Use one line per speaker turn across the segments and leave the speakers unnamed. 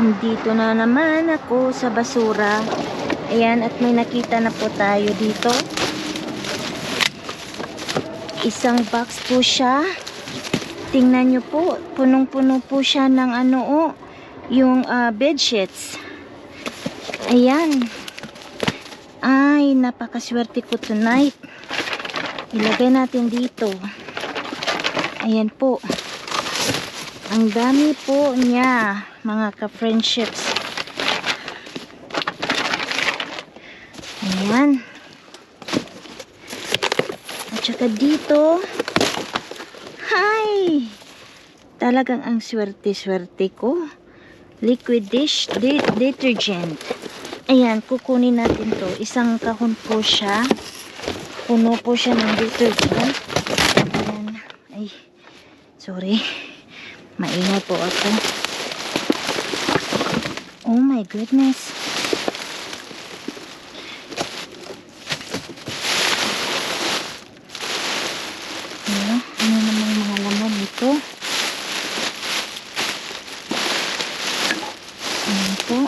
Andito na naman ako sa basura. Ayan, at may nakita na po tayo dito. Isang box po siya. Tingnan nyo po, punong-puno po siya ng ano oh, yung ah, bedsheets. Ayan. Ay, napakaswerte ko tonight. Ilagay natin dito. Ayan po. Ang dami po niya, mga ka-friendships. Ayan. At saka dito. Hi! Talagang ang swerte-swerte ko. Liquid dish de- detergent. Ayan, kukunin natin to. Isang kahon po siya. Puno po siya ng detergent. Ayan. Ay, sorry. Maingay po ako. Oh my goodness. Ano? Ano namang mga laman nito? Ayan po.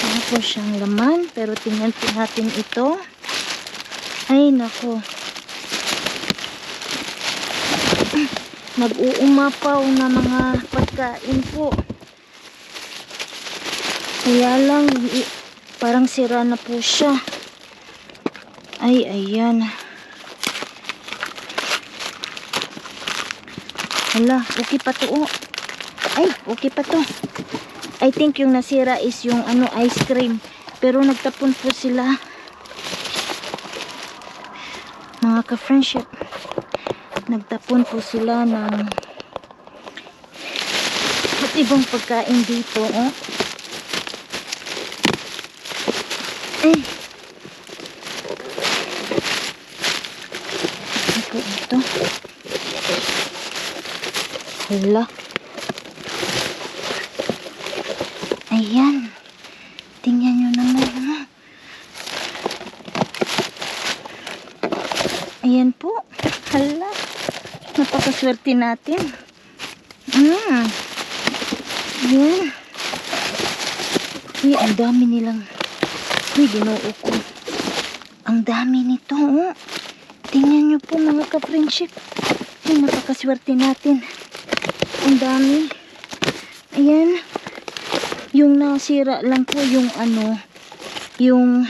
Ano po siyang laman. Pero tingnan po natin ito. Ay, nako. Nag-uumapaw na mga pagkain po. Kaya lang, parang sira na po siya. Ay, ayan. Hala, okay pa to. oh. Ay, okay pa to. I think yung nasira is yung ano ice cream. Pero nagtapon po sila. Mga ka-friendship. Nagtapon po sila ng at ibang pagkain dito. Oh. Eh. Ano po ito? Hala. Ayan. Tingnan nyo naman. ha? Ayan po. Hala. Napakaswerte natin. Mm. Ayan. Uy, ang dami nilang. Uy, ginoo. Ang dami nito, oh. Tingnan nyo po mga ka-friendship. Ay, napakaswerte natin. Ang dami. Ayan. Yung nasira lang po yung ano, yung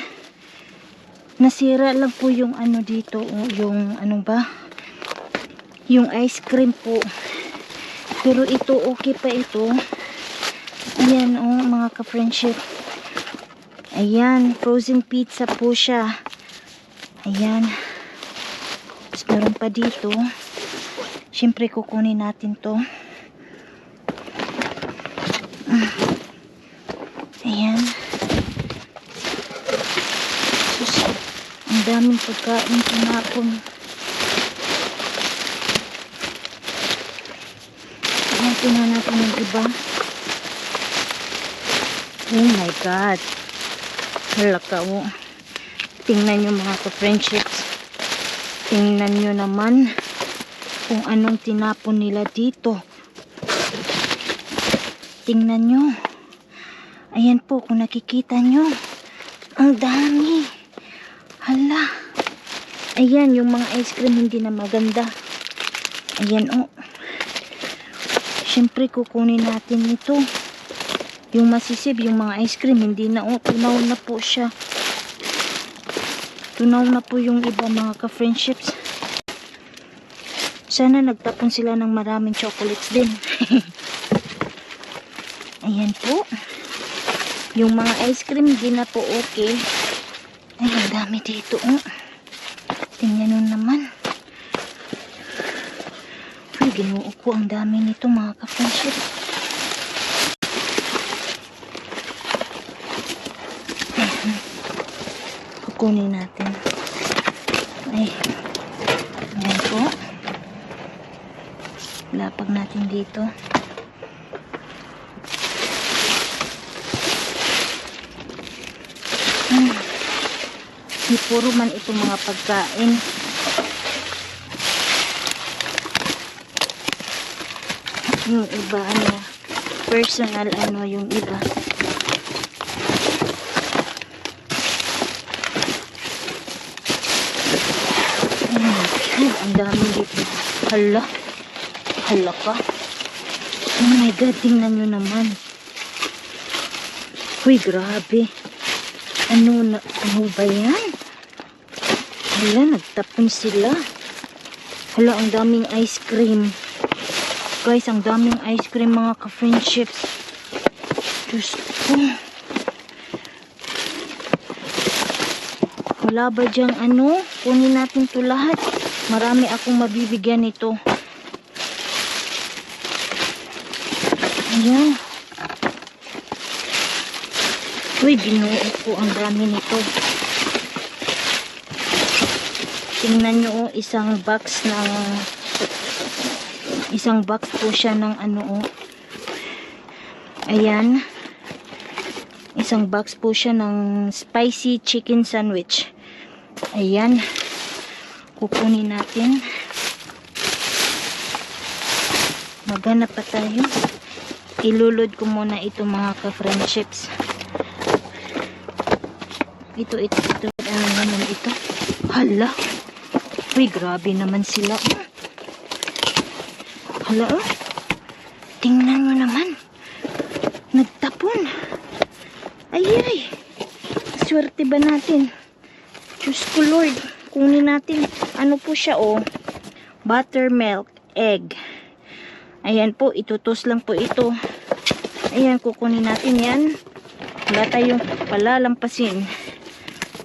nasira lang po yung ano dito, oh, yung ano ba? Yung ice cream po. Pero ito, okay pa ito. Ayan, oh, mga ka-friendship. Ayan, frozen pizza po siya. Ayan. Tapos meron pa dito. Siyempre, kukunin natin to. Ayan. Sus, ang daming pagkain tinapon. Tingnan natin yung iba. Oh my God. Hala ka, oh. Tingnan nyo mga ka-friendships. Tingnan nyo naman kung anong tinapon nila dito. Tingnan nyo. Ayan po, kung nakikita nyo. Ang dami. Hala. Ayan, yung mga ice cream hindi na maganda. Ayan, oh. Siyempre, kukunin natin ito. Yung masisib, yung mga ice cream, hindi na, oh, tunaw na po siya. Tunaw na po yung iba mga ka-friendships. Sana nagtapon sila ng maraming chocolates din. Ayan po. Yung mga ice cream, hindi na po okay. Ay, ang dami dito. Oh. Tingnan nyo naman. Ginuo ko. Ang dami nito mga ka-friendship. Kukunin natin. Ay. Ayan po. Lapag natin dito. Hmm. Di puro man ito mga pagkain. Yung iba, ano, personal, ano, yung iba. Ang dami dito. Hala. Hala ka. Oh my God, tingnan nyo naman. Uy, grabe. Ano na, ano ba yan? Hala, nagtapon sila. Hala, ang daming ice cream. Guys, ang daming ice cream mga ka-friendships. Diyos ko. Wala ba dyang ano? Kunin natin to lahat. Marami akong mabibigyan nito. Ayan. Uy, binuo ko ang dami nito. Tingnan nyo, oh, isang box ng isang box po siya ng ano, oh. Ayan. Isang box po siya ng spicy chicken sandwich. Ayan. Kukunin natin. Maghanap pa tayo. Ilulod ko muna ito mga ka-friendships. Ito, ito, ito. Ano naman ito? Hala. Uy, grabe naman sila. oh. Hala, oh. Tingnan mo naman. Nagtapon. Ay, ay. Swerte ba natin? Diyos ko, Lord. Kunin natin. Ano po siya, oh. Buttermilk egg. Ayan po, itutos lang po ito. Ayan, kukunin natin yan. Wala tayong palalampasin.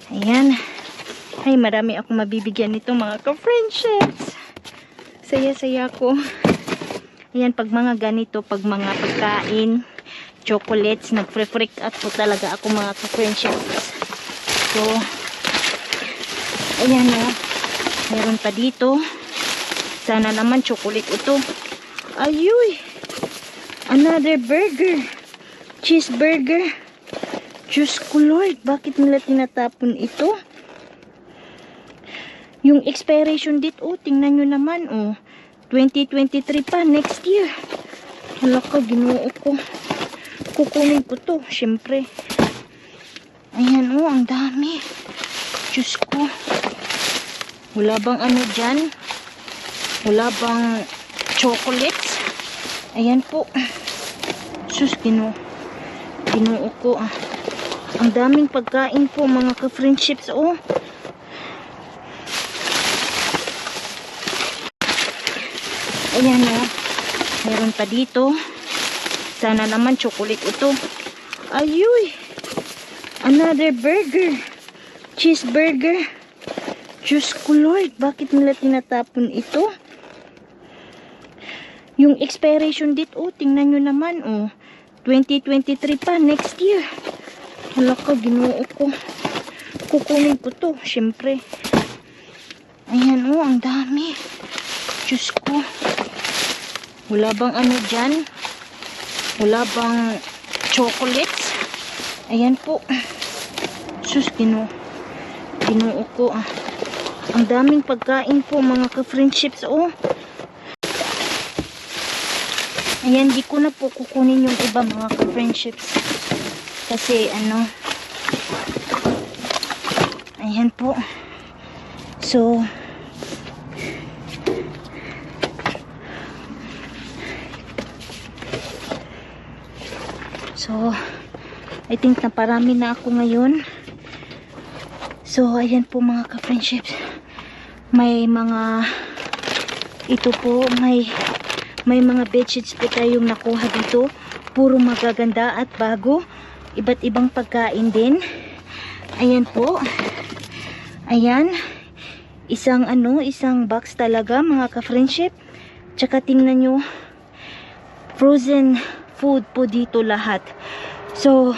Ayan. Ay, marami akong mabibigyan nito mga ka-friendships. Saya-saya ko. Ayan, pag mga ganito, pag mga pagkain, chocolates, nag-freak out po talaga ako mga ka-friendships. So, ayan o. Meron pa dito. Sana naman chocolate ito. Ayuy! Another burger. Cheeseburger. Diyos ko Lord, bakit nila tinatapon ito? Yung expiration date, oh, tingnan nyo naman, oh. 2023 pa, next year. Hala ka, ginuo ko. Kukunin ko to, syempre. Ayan, oh, ang dami. Diyos ko. Wala bang ano dyan? Wala bang chocolates? Ayan po. Sus, ginu ginuo ko. Ah. Ang daming pagkain po, mga ka-friendships, oh. Ayan, oh. Meron pa dito. Sana naman chocolate ito. Ayuy! Another burger. Cheeseburger. Diyos ko Lord, bakit nila tinatapon ito? Yung expiration date, oh, tingnan nyo naman, oh. 2023 pa, next year. Wala ka, ginuo ko. Kukunin ko to, syempre. Ayan, oh, ang dami. Diyos ko. Wala bang ano dyan? Wala bang chocolates? Ayan po. Sus, ginu ginuo ko, ah. Ang daming pagkain po, mga ka-friendships, oh. Ayan, di ko na po kukunin yung iba mga ka-friendships. Kasi, ano, ayan po. So, so, I think na parami na ako ngayon. So, ayan po mga ka-friendships. May mga, ito po, may may mga bedsheets po tayong nakuha dito. Puro magaganda at bago. Iba't ibang pagkain din. Ayan po. Ayan. Isang ano, isang box talaga mga ka-friendship. Tsaka tingnan nyo. Frozen food po dito lahat. So,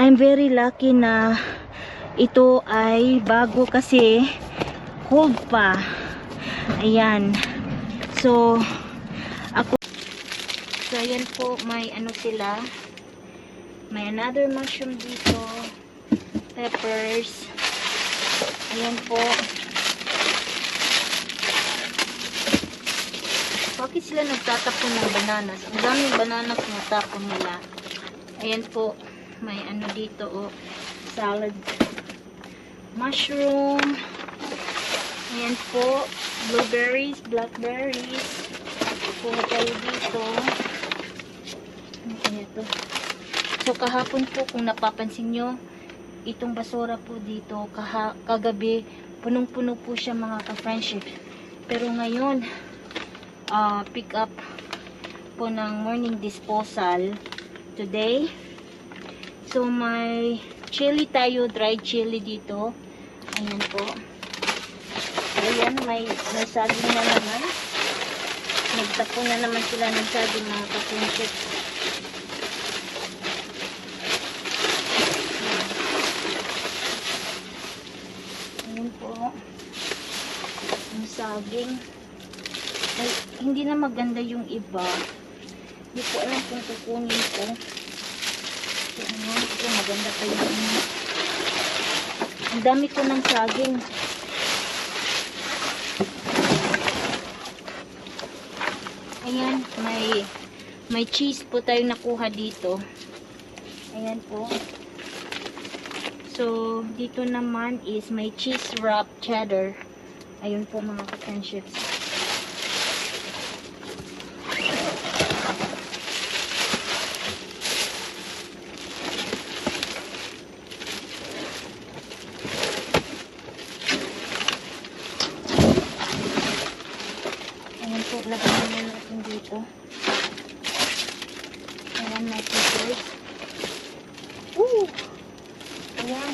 I'm very lucky na ito ay bago kasi cold pa. Ayan. So, So, ayan po, may ano sila. May another mushroom dito. Peppers. Ayan po. Bakit sila nagtatapon ng bananas? Ang daming bananas na tapon nila. Ayan po, may ano dito, oh, salad. Mushroom. Ayan po, blueberries, blackberries. Kuha tayo dito. Ano kaya to? So, kahapon po, kung napapansin nyo, itong basura po dito, kaha, kagabi, punong-puno po siya mga ka-friendship. Pero ngayon, ah, pick up po ng morning disposal today. So, may chili tayo, dried chili dito. Ayan po. Ayan, may, may saging na naman. Nagtapo na naman sila ng saging mga ka-friendship. Ayan po. Ang saging. Hindi na maganda yung iba. Hindi ko alam kung kukunin ko. So, ano, ito maganda pa yung. Ang dami ko ng saging. Ayan, may may cheese po tayo nakuha dito. Ayan po. So, dito naman is may cheese wrap cheddar. Ayun po mga ka-friendships. Ayan po, lagyan na natin dito. Ayan, may pickles. Ooh! Ayan.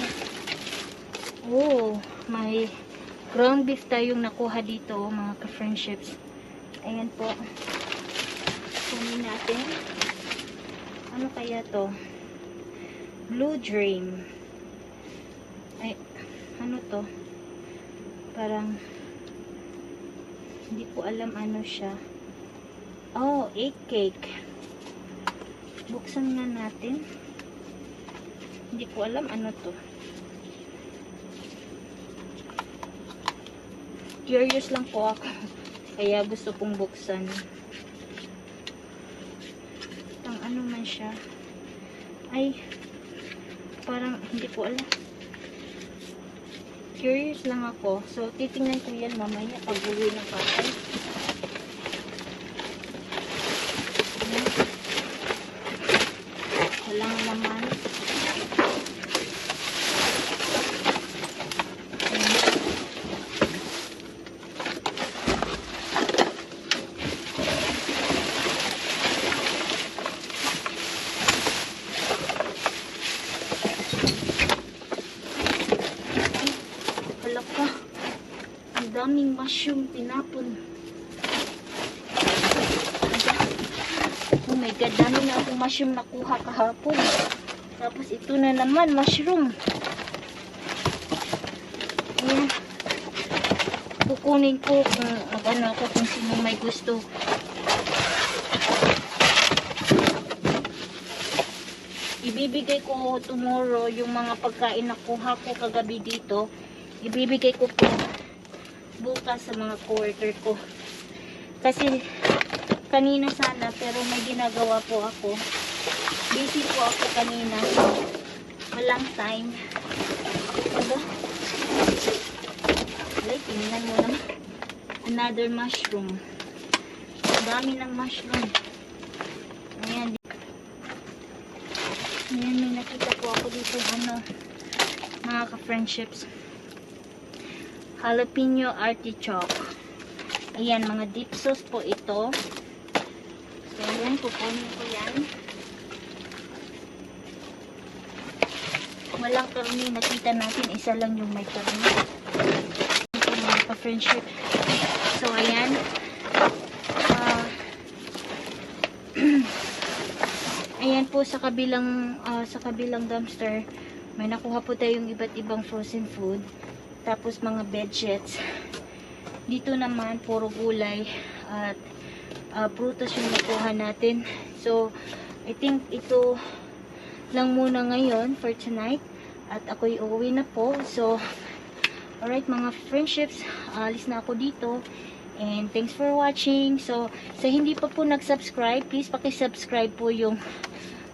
Oh, may ground beef tayong nakuha dito, mga ka-friendships. Ayan po. Kunin natin. Ano kaya to? Blue Dream. Ay, ano to? Parang hindi ko alam ano siya. Oh, egg cake. Buksan nga natin. Hindi ko alam ano to. Curious lang po ako. Kaya gusto kong buksan. Pang ano man siya. Ay, parang hindi ko alam. Curious lang ako. So, titingnan ko yan mamaya pag uwi ng patay. Ayan. Walang laman. Ayan. Wala ka. Ang daming mushroom tinapon. Oh my God, dami na akong mushroom nakuha kahapon. Tapos ito na naman, mushroom. Ayan. Kukunin ko kung mag-ano ako kung sino may gusto. Ibibigay ko tomorrow yung mga pagkain na kuha ko kagabi dito. Ibibigay ko po bukas sa mga coworker ko. Kasi kanina sana pero may ginagawa po ako. Busy po ako kanina. Walang time. Diba? Alay, tingnan mo naman. Another mushroom. Ang dami ng mushroom. Ayan. Ayan, may nakita po ako dito, ano, mga ka-friendships. Jalapeno artichoke. Ayan, mga dip sauce po ito. So, ayan, kukunin ko yan. Walang karni, nakita natin, isa lang yung may karni. Ito, mga ka-friendship. So, ayan. Ah, Ayan po sa kabilang ah, sa kabilang dumpster, may nakuha po tayong iba't ibang frozen food. Tapos mga bedsheets. Dito naman puro gulay at ah, prutas yung nakuha natin. So, I think ito lang muna ngayon for tonight. At ako'y uuwi na po. So, alright mga friendships, alis na ako dito. And thanks for watching. So, sa hindi pa po nag-subscribe, please paki-subscribe po yung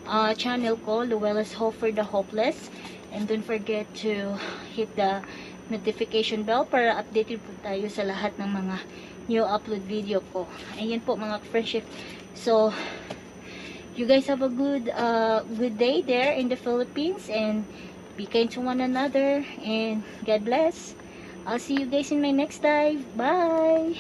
uh, channel ko, Luella's Hope for the Hopeless. And don't forget to hit the notification bell para updated po tayo sa lahat ng mga new upload video ko. Ayan po mga friendship. So, you guys have a good uh, good day there in the Philippines and be kind to one another and God bless. I'll see you guys in my next dive. Bye!